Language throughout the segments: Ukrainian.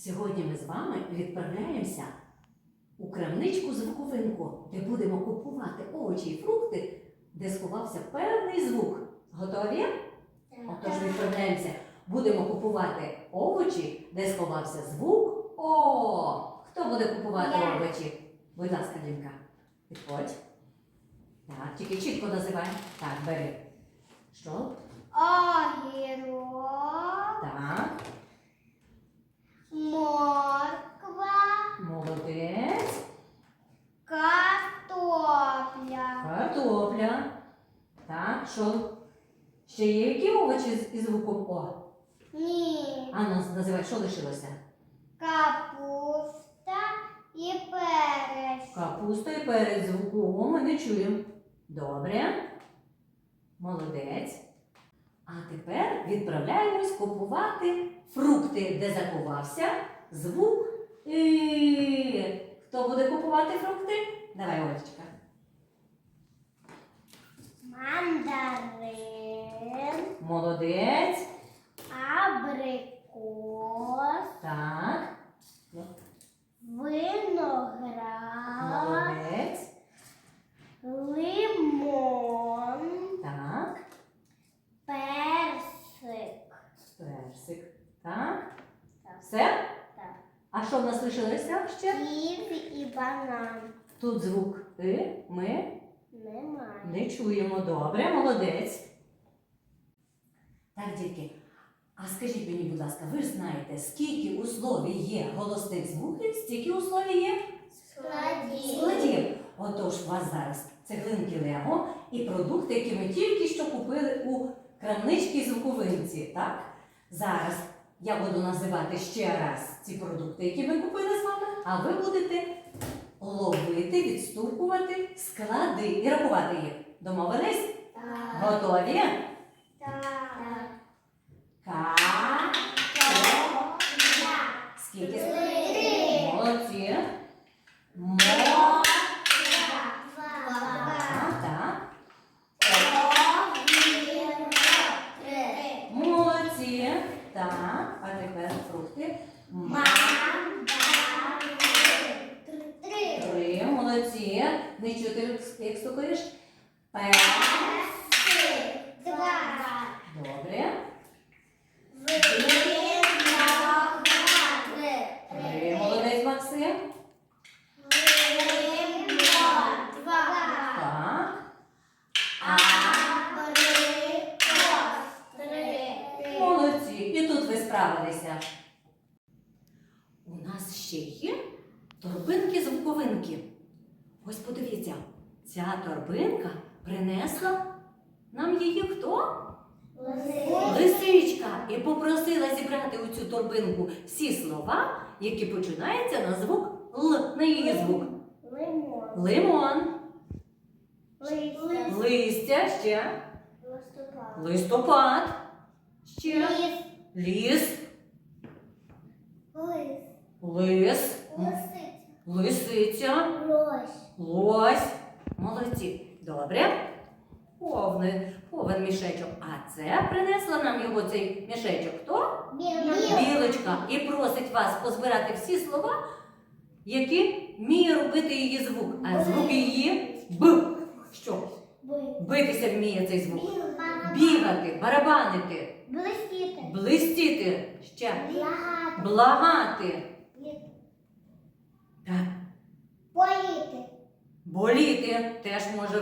Сьогодні ми з вами відправляємося у крамничку звуковинку, де будемо купувати овочі і фрукти, де сховався певний звук. Готові? Отож відправляємося. Будемо купувати овочі, де сховався звук О. Хто буде купувати Я. овочі? Будь ласка, Дімка, підходь. Так, тільки чітко називай. Так, бери. Що? Огірок, Так, морква, молодець. картопля, Картопля. Так, що? Ще є які овочі з- із звуком О? ні, А ну, називай, що лишилося? капуста і перець. Капуста і перець звуку О ми не чуємо. Добре. Молодець. А тепер відправляємось купувати фрукти, де заховався звук І. Хто буде купувати фрукти? Давай, Олечка. Мандарин, Молодець. абрикос, Так. виноград, Молодець. лимон, Так. персик. Персик. Так. Так. Все? Так. А що в нас лишилося ще? Ківі і банан. Тут звук И ми Немає. не чуємо. Добре, молодець. Так, дітки. А скажіть мені, будь ласка, ви ж знаєте, скільки у слові є голосних звуків, стільки у слові є Складі. складів. Отож, у вас зараз цеглинки Лего і продукти, які ми тільки що купили у крамничці звуковинці. Так? Зараз я буду називати ще раз ці продукти, які ми купили з вами, а ви будете ловити, відстукувати склади і рахувати їх. Домовились? Так. Готові? Так. Ка. Скільки? Три. Молодці. Мо. Так, так. Молодці. Так, а тепер фрукти. Ма. Три. Молодці. Не чути, як стукаєш. Пе. Добре. Три. Молодець, Максим. Справилися. У нас ще є торбинки звуковинки. Ось подивіться, ця торбинка принесла нам її хто? Лисичка. І попросила зібрати у цю торбинку всі слова, які починаються на звук Л, на її звук. Лимон. Лимон, Листя. листя, ще, Листопад. листопад, ще, Ліс. ліс, Лис. лис, Лисиця. лисиця, Лось. лось. Молодці. Добре? Повний, повен мішечок. А це принесла нам його цей мішечок. Хто? Білочка. І просить вас позбирати всі слова, які вміє робити її звук. А звук її Б. Що? Битися вміє цей звук. Бігати, барабанити, Блистіти. блистіти, ще Лягати. благати, так, Поїти. Боліти теж може.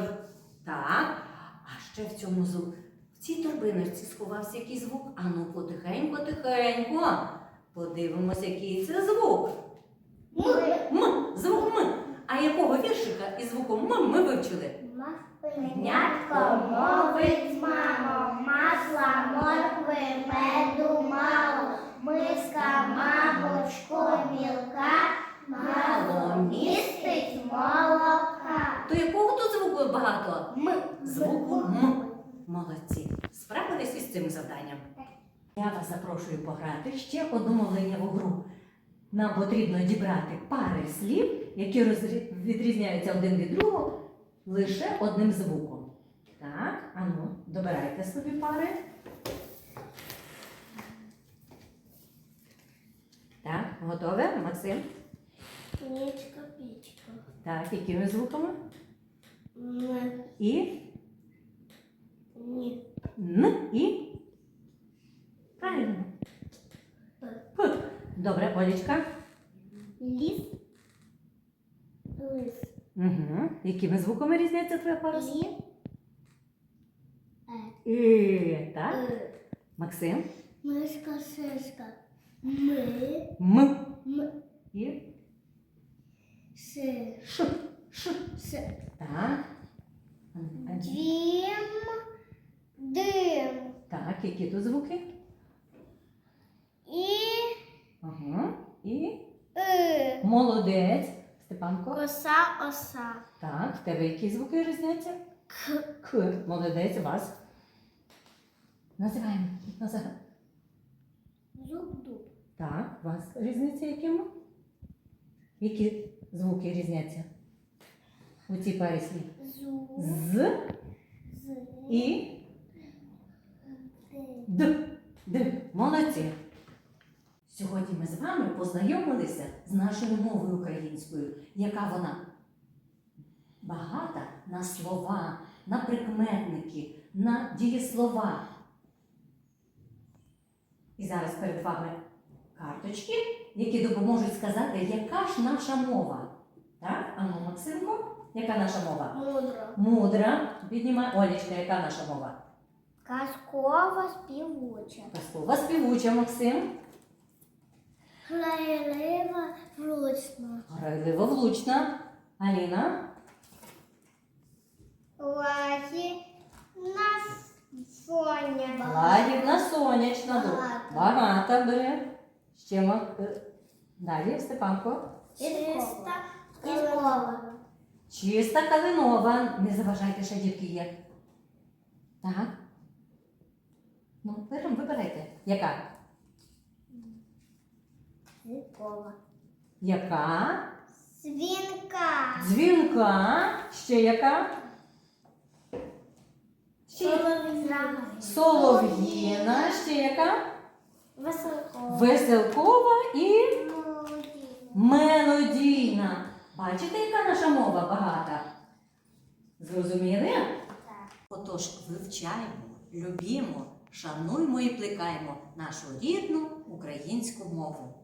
Так. А ще в цьому звук. В цій торбиночці сховався який звук. Ану, потихеньку, тихенько. Подивимось, який це звук. М. Звук М. А якого віршика із звуком М ми вивчили? Пенятко мовить М. Молодці. Справились із цим завданням. Я вас запрошую пограти ще одну мовленнєву гру. Нам потрібно дібрати пари слів, які розрі- відрізняються один від другого лише одним звуком. Так, ану, добирайте собі пари. Так, готове, Максим? Пічка, пічка. Так, якими звуками? М, І. Н, і. Правильно. П. Добре, Олічка. Ліс. Лис. Угу. Якими звуками різняться твоя пара? Лі. Е. І, так. Е. Максим. Мишка, шишка. Ми. М. М. І. Ши. Ш. Ш. Ш. Так. Дім. Які тут звуки? І. Ага. І. И. Молодець. Степанко. Коса, оса. Так, в тебе які звуки різняться? К. К. Молодець, вас. Називаємо. Називаємо. Зуб, дуб. Так, у вас різниця якими? Які звуки різняться? У цій парі слів? Зу. З З. і. Д. Д. Молодці. Сьогодні ми з вами познайомилися з нашою мовою українською, яка вона багата на слова, на прикметники, на дієслова. І зараз перед вами карточки, які допоможуть сказати, яка ж наша мова. Так, ану, Максимко, яка наша мова? Мудро. Мудра. Піднімай. Олічка, яка наша мова? Казкова співуча. Казкова співуча, Максим. Грайлива, влучна. Грайливо влучна. Аліна. Лагі на соня. Лагідна сонячна. Ду- Багато. Бере. Ще Мак- е, далі Степанко. Чиста калинова. Чиста калинова. Не заважайте, ще дітки є. Так. Ну, вибирайте. Яка? Світкова. Яка? Свінка. Дзвінка. Ще яка? Ще Солов'їна. Солов'їна. Ще яка? Веселкова. Веселкова і Молодіна. мелодійна. Бачите, яка наша мова багата? Зрозуміли? Так. Отож, вивчаємо, любімо, шануймо і плекаємо нашу рідну українську мову.